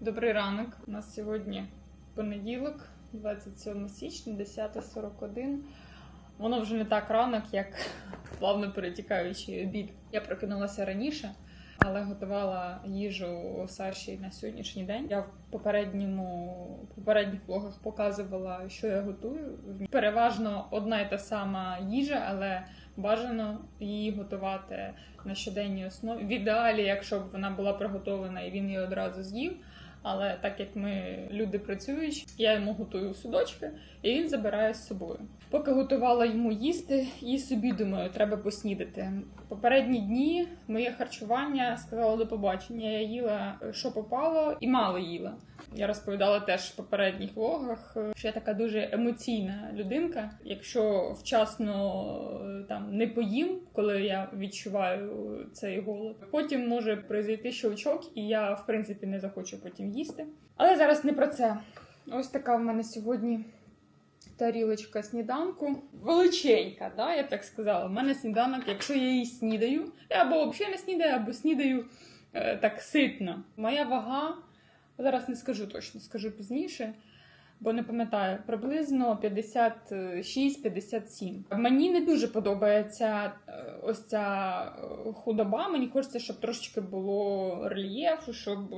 Добрий ранок. У нас сьогодні понеділок, 27 січня, 10.41. Воно вже не так ранок, як плавно перетікаючий обід. Я прокинулася раніше, але готувала їжу Саші на сьогоднішній день. Я в попередньому попередніх влогах показувала, що я готую. Переважно одна і та сама їжа, але бажано її готувати на щоденній основі. В ідеалі, якщо б вона була приготовлена і він її одразу з'їв. Але так як ми люди працюючі, я йому готую судочки, і він забирає з собою. Поки готувала йому їсти, і собі думаю, треба поснідати. Попередні дні моє харчування сказало до побачення. Я їла що попало, і мало їла. Я розповідала теж в попередніх влогах, е, що я така дуже емоційна людинка. Якщо вчасно е, там не поїм, коли я відчуваю цей голод, потім може произойти щелчок, і я в принципі не захочу потім їсти. Але зараз не про це. Ось така в мене сьогодні тарілочка сніданку. Величенька, да, я б так сказала. У мене сніданок, якщо я її снідаю, я або взагалі не снідаю, або снідаю е, так ситно. Моя вага, зараз не скажу точно, скажу пізніше. Бо не пам'ятаю, приблизно 56-57. Мені не дуже подобається е, ось ця е, худоба. Мені хочеться, щоб трошечки було рельєфу, щоб е,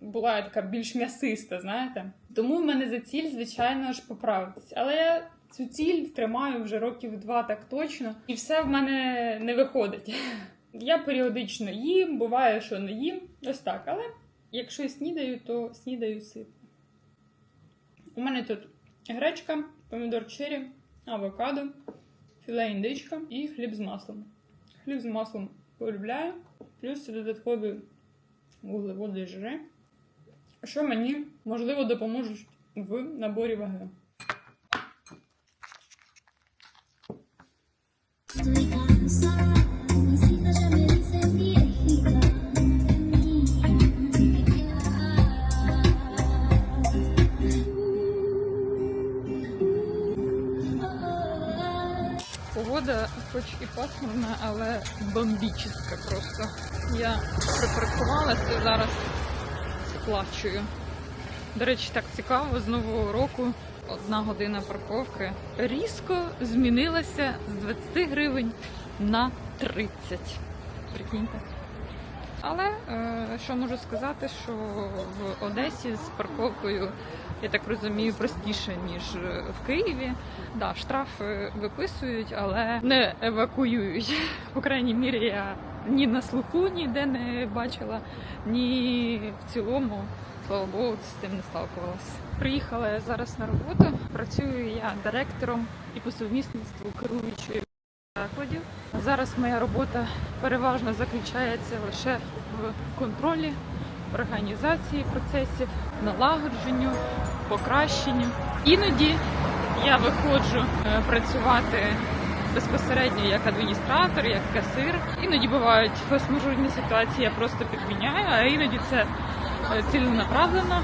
була така більш м'ясиста, знаєте. Тому в мене за ціль, звичайно ж, поправитись. Але я цю ціль тримаю вже років два так точно, і все в мене не виходить. Я періодично їм, буває, що не їм. Ось так. Але якщо снідаю, то снідаю ситно. У мене тут гречка, помідор чері, авокадо, філе індичка і хліб з маслом. Хліб з маслом полюбляю, плюс додаткові вуглеводи і жири, що мені можливо допоможуть в наборі ваги. Estoy cansada, visita Хоч і пасмурна, але бомбічна просто. Я припаркувалася і зараз сплачую. До речі, так цікаво, з нового року одна година парковки різко змінилася з 20 гривень на 30. Прикиньте. Але е, що можу сказати, що в Одесі з парковкою, я так розумію, простіше, ніж е, в Києві. Да, штрафи виписують, але не евакуюють. По крайній мірі, я ні на слуху ніде не бачила, ні в цілому, слава Богу, з цим не сталкувалася. Приїхала я зараз на роботу. Працюю я директором і по сумісництву керуючою закладів. Зараз моя робота переважно заключається лише в контролі, організації процесів, налагодженню, покращенню. Іноді я виходжу е, працювати безпосередньо як адміністратор, як касир. Іноді бувають форс-мажорні ситуації, я просто підміняю, а іноді це е, ціленаправлено.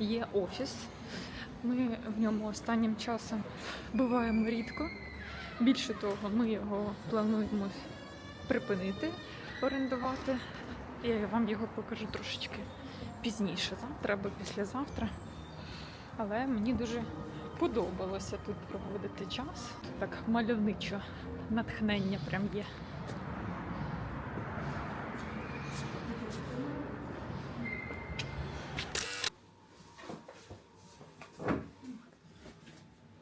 Є офіс. Ми в ньому останнім часом буваємо рідко. Більше того, ми його плануємо припинити орендувати. Я вам його покажу трошечки пізніше, завтра або післязавтра. Але мені дуже подобалося тут проводити час. Тут так мальовничо, натхнення прям є.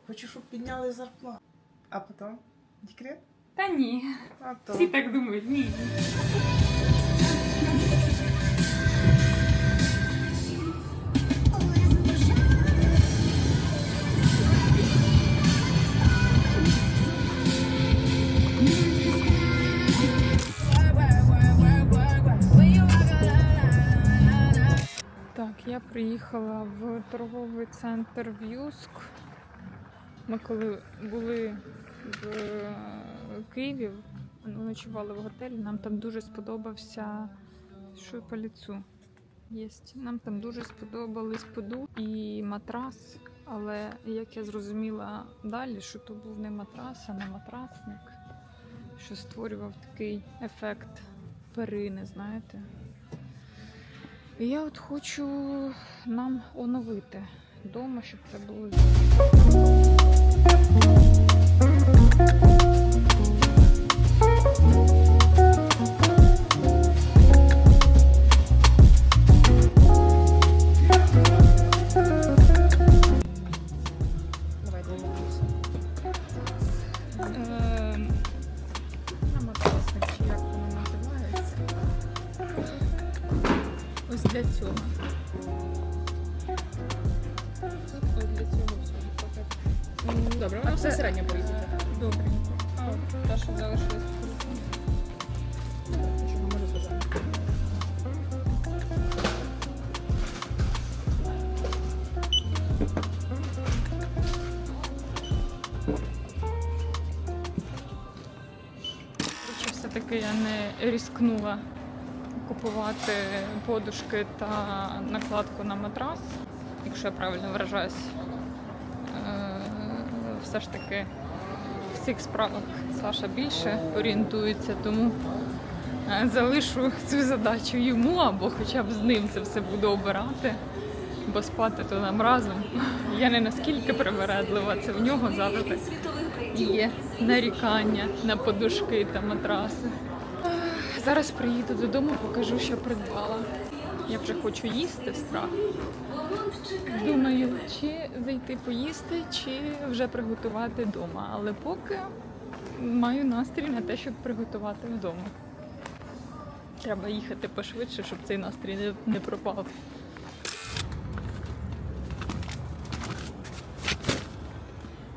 Хочу, підняли зарплату. А потім декрет? Та ні, А то. всі так думають, ні. Так, я приїхала в торговий центр В'юск. Ми коли були в е, Києві, ночували в готелі, нам там дуже сподобався що по ліцу. Єсть. Нам там дуже сподобались подушки і матрас. Але як я зрозуміла далі, що то був не матрас, а не матрасник, що створював такий ефект перини, знаєте. І я от хочу нам оновити вдома, щоб це було Чи я не різкнула купувати подушки та накладку на матрас, якщо я правильно виражаюсь. Е, Все ж таки в цих справах Саша більше орієнтується, тому е, залишу цю задачу йому або хоча б з ним це все буду обирати, бо спати то нам разом. Я не наскільки привередлива, це в нього завжди є нарікання на подушки та матраси. Зараз приїду додому, покажу, що придбала. Я вже хочу їсти страх. Думаю, чи зайти поїсти, чи вже приготувати вдома. Але поки маю настрій на те, щоб приготувати вдома. Треба їхати пошвидше, щоб цей настрій не пропав.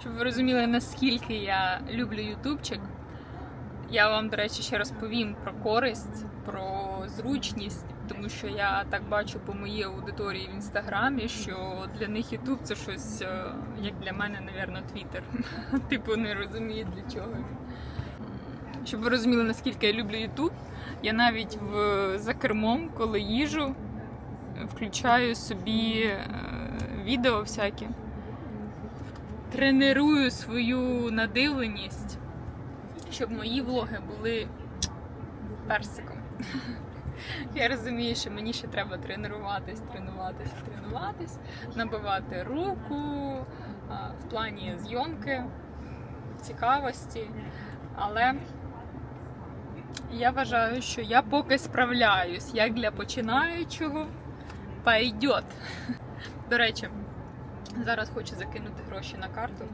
Щоб ви розуміли, наскільки я люблю ютубчик, я вам, до речі, ще розповім про користь, про зручність, тому що я так бачу по моїй аудиторії в інстаграмі, що для них Ютуб це щось, е, як для мене, напевно, Твіттер. Типу, не розуміють для чого. Щоб ви розуміли, наскільки я люблю Ютуб, я навіть в, за кермом, коли їжу, включаю собі е, відео всякі тренирую свою надивленість, щоб мої влоги були персиком. Я розумію, що мені ще треба тренуватись, тренуватись, тренуватись, набивати руку в плані зйомки, цікавості. Але я вважаю, що я поки справляюсь як для починаючого пойдет. До речі, Зараз хочу закинути гроші на карту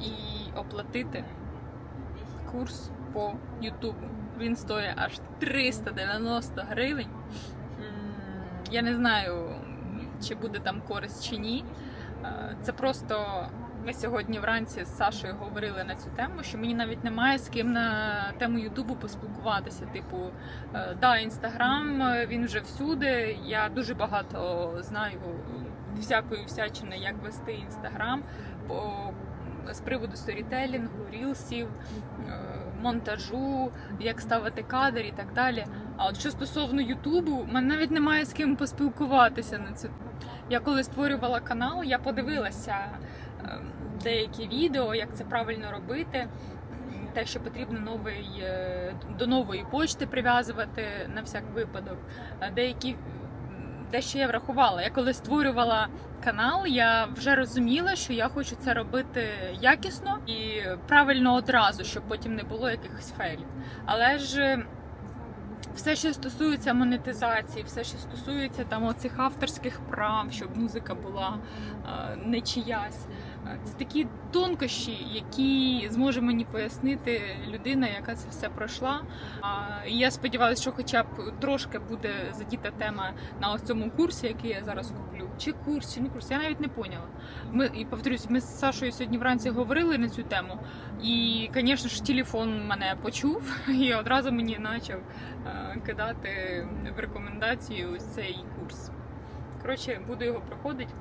і оплатити курс по Ютубу. Він стоїть аж 390 гривень. Я не знаю, чи буде там користь чи ні. Е, Це просто ми сьогодні вранці з Сашою говорили на цю тему, що мені навіть немає з ким на тему Ютубу поспілкуватися. Типу, е, да, інстаграм він вже всюди. Я дуже багато знаю всякої всячини, як вести інстаграм з приводу сторітелінгу, рілсів. Е, монтажу, як ставити кадр і так далі. А от що стосовно Ютубу, мене навіть немає з ким поспілкуватися на цю. Я коли створювала канал, я подивилася е, деякі відео, як це правильно робити. Те, що потрібно новий, е, до нової почти прив'язувати на всяк випадок. А Деякі що я врахувала. Я коли створювала канал, я вже розуміла, що я хочу це робити якісно і правильно одразу, щоб потім не було якихось фейлів. Але ж все, що стосується монетизації, все, що стосується там оцих авторських прав, щоб музика була е, не чиясь. Це такі тонкощі, які зможе мені пояснити людина, яка це все пройшла. Я сподіваюся, що хоча б трошки буде задіта тема на ось цьому курсі, який я зараз куплю. Чи курс, чи не курс, я навіть не поняла. Ми і повторюсь, ми з Сашою сьогодні вранці говорили на цю тему, і, звісно ж, телефон мене почув і одразу мені почав е, кидати в рекомендації ось цей курс. Коротше, буду його проходити,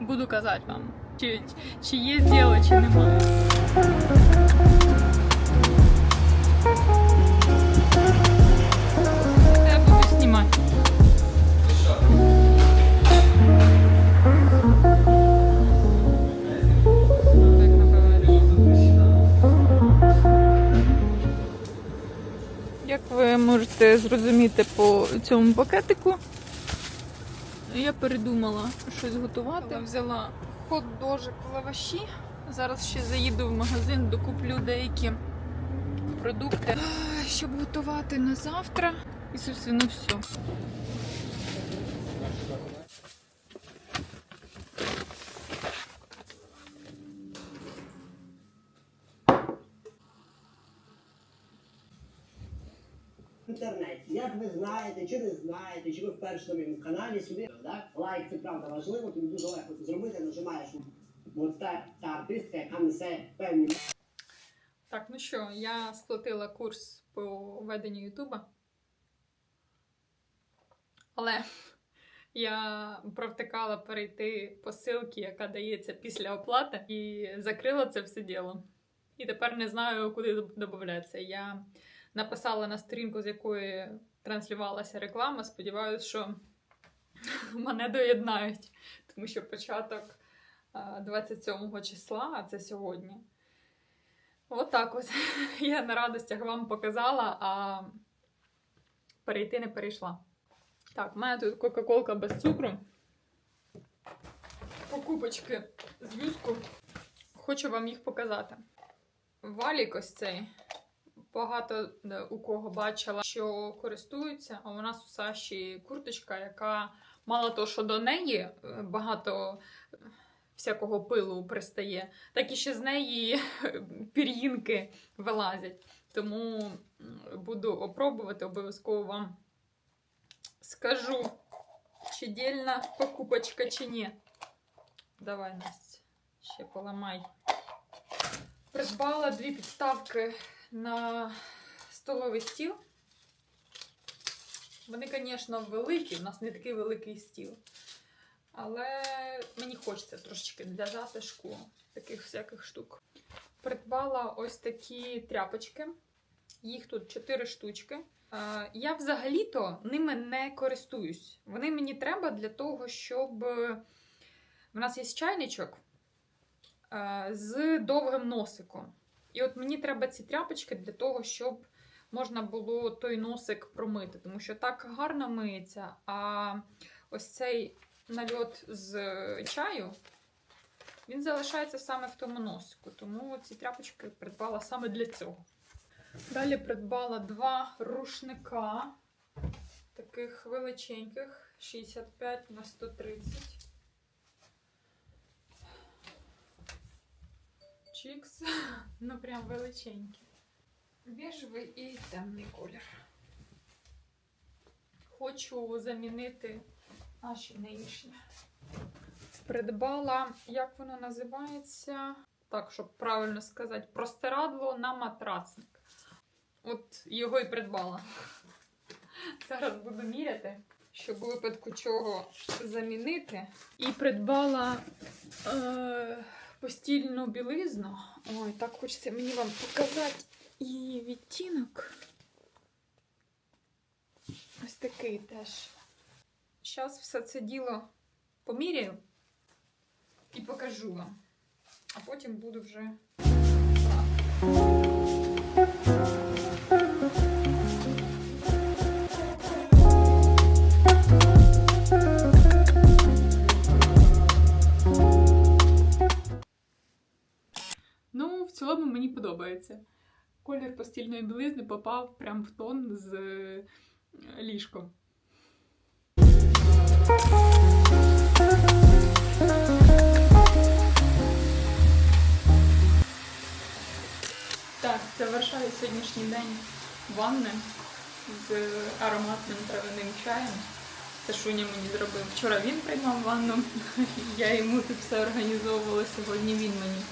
буду казати вам, чи, чи є діло, чи немає. Я буду знімати. Як ви можете зрозуміти по цьому пакетику, я передумала щось готувати. Взяла хот-дожик в лаваші. Зараз ще заїду в магазин, докуплю деякі продукти, щоб готувати на завтра. І, собственно, все. в інтернеті. Як ви знаєте, чи не знаєте, чи ви вперше на моєму каналі сюди, так? Лайк це правда важливо, тобі дуже легко це зробити, нажимаєш от та, та артистка, яка несе певні Так, ну що, я сплатила курс по веденню Ютуба. Але я провтикала перейти по ссылці, яка дається після оплати, і закрила це все діло. І тепер не знаю, куди додатися. Я написала на сторінку, з якої транслювалася реклама. Сподіваюся, що мене доєднають, тому що початок а, 27 числа, а це сьогодні. От от. Я на радостях вам показала, а перейти не перейшла. Так, в мене тут Кока-Колка без цукру. Покупочки з юску. Хочу вам їх показати. Валік ось цей. Багато е, у кого бачила, що користуються, а у нас у Саші курточка, яка мало того, що до неї е, багато е, всякого пилу пристає, так і ще з неї пір'їнки вилазять. Тому буду опробувати, обов'язково вам скажу, чи дільна покупочка, чи ні. Давай, Настя, ще поламай. Придбала дві підставки на столовий стіл. Вони, звісно, великі, у нас не такий великий стіл. Але мені хочеться трошечки для затишку таких всяких штук. Придбала ось такі тряпочки. Їх тут 4 штучки. Е, Я взагалі-то ними не користуюсь. Вони мені треба для того, щоб е, в нас є чайничок е, з довгим носиком. І от мені треба ці тряпочки для того, щоб можна було той носик промити, тому що так гарно миється. А ось цей нальот з чаю, він залишається саме в тому носику. Тому ці тряпочки придбала саме для цього. Далі придбала два рушника, таких величеньких, 65 на 130. Чікс, ну прям величенькі. Біжевий і темний колір. Хочу замінити наші нинішні. Придбала, як воно називається? Так, щоб правильно сказати, простирадло на матрацник. От його і придбала. Зараз буду міряти, щоб у випадку чого замінити. І придбала е, постільну білизну. Ой, так хочеться мені вам показати І відтінок. Ось такий теж. Зараз все це діло поміряю і покажу вам. А потім буду вже. Подобається. Колір постільної білизни попав прям в тон з е, ліжком. Так, завершаю сьогоднішній день ванни з ароматним травяним чаєм. Це Шуня мені зробив. Вчора він приймав ванну, я йому тут все організовувала. Сьогодні він мені.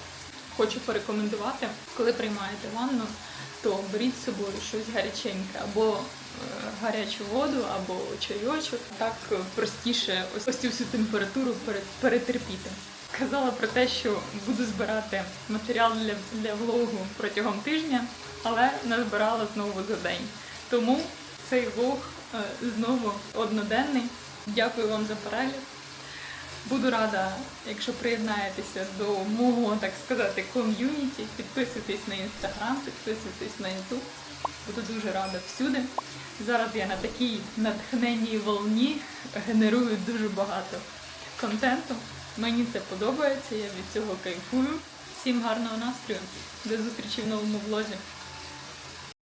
Хочу порекомендувати, коли приймаєте ванну, то беріть з собою щось гаряченьке, або е, гарячу воду, або чайочок. Так простіше ось, ось цю всю температуру перетерпіти. Казала про те, що буду збирати матеріал для, для влогу протягом тижня, але назбирала знову за день. Тому цей влог е, знову одноденний. Дякую вам за перегляд. Буду рада, якщо приєднаєтеся до мого, так сказати, ком'юніті. Підписуйтесь на інстаграм, підписуйтесь на ютуб. Буду дуже рада всюди. Зараз я на такій натхненній волні генерую дуже багато контенту. Мені це подобається, я від цього кайфую. Всім гарного настрою. До зустрічі в новому влозі.